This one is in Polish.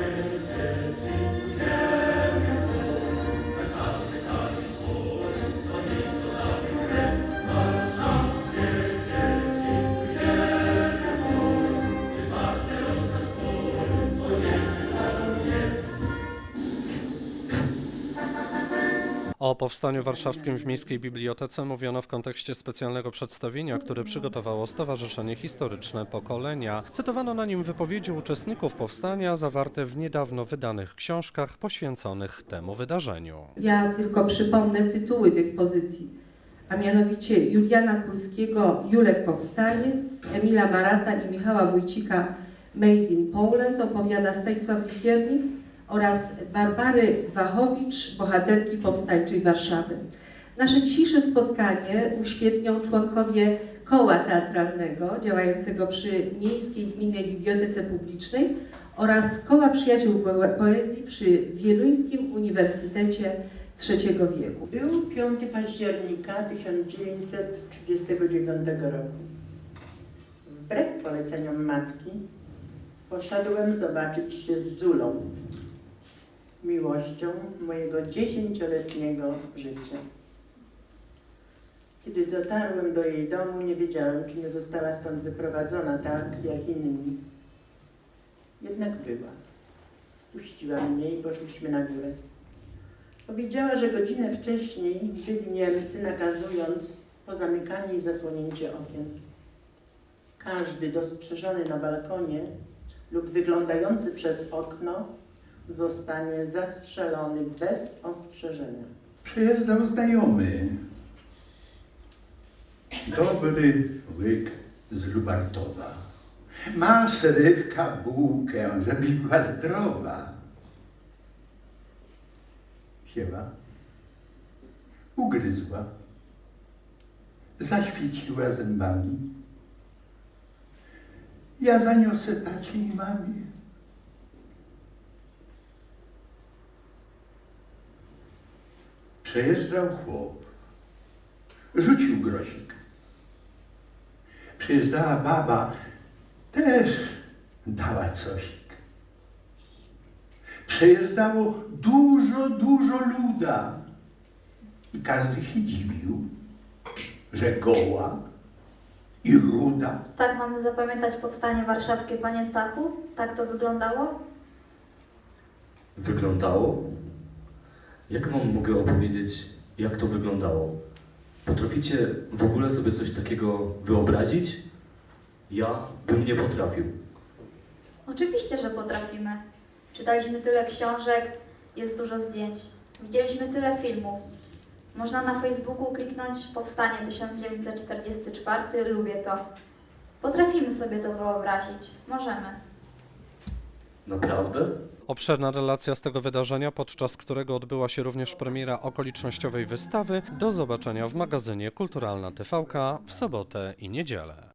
Amen. O powstaniu warszawskim w Miejskiej Bibliotece mówiono w kontekście specjalnego przedstawienia, które przygotowało Stowarzyszenie Historyczne Pokolenia. Cytowano na nim wypowiedzi uczestników powstania zawarte w niedawno wydanych książkach poświęconych temu wydarzeniu. Ja tylko przypomnę tytuły tych pozycji, a mianowicie Juliana Kulskiego Julek Powstaniec, Emila Marata i Michała Wójcika Made in Poland opowiada Stanisław Likiernik oraz Barbary Wachowicz, bohaterki powstańczej Warszawy. Nasze dzisiejsze spotkanie uświetnią członkowie koła teatralnego działającego przy Miejskiej Gminnej Bibliotece Publicznej oraz koła przyjaciół Po- poezji przy Wieluńskim Uniwersytecie III wieku. Był 5 października 1939 roku. Wbrew poleceniom matki poszedłem zobaczyć się z Zulą, miłością mojego dziesięcioletniego życia. Kiedy dotarłem do jej domu, nie wiedziałem, czy nie została stąd wyprowadzona tak jak inni. Jednak była. Puściła mnie i poszliśmy na górę. Powiedziała, że godzinę wcześniej byli Niemcy, nakazując pozamykanie i zasłonięcie okien. Każdy dostrzeżony na balkonie lub wyglądający przez okno zostanie zastrzelony bez ostrzeżenia. Przyjeżdżał znajomy. Dobry łyk z Lubartowa. Masz rybka bułkę, żeby była zdrowa. Wzięła, ugryzła, zaświeciła zębami. Ja zaniosę tacie i mamie. Przejeżdżał chłop. Rzucił grosik. Przyjeżdżała baba, też dała cosik. Przejeżdżało dużo, dużo luda. I każdy się dziwił, że goła i ruda. Tak mamy zapamiętać powstanie warszawskie, panie Stachu? Tak to wyglądało? Wyglądało? Jak wam mogę opowiedzieć, jak to wyglądało? Potraficie w ogóle sobie coś takiego wyobrazić? Ja bym nie potrafił. Oczywiście, że potrafimy. Czytaliśmy tyle książek, jest dużo zdjęć. Widzieliśmy tyle filmów. Można na Facebooku kliknąć Powstanie 1944, lubię to. Potrafimy sobie to wyobrazić. Możemy. Naprawdę? Obszerna relacja z tego wydarzenia, podczas którego odbyła się również premiera okolicznościowej wystawy, do zobaczenia w magazynie Kulturalna TVK w sobotę i niedzielę.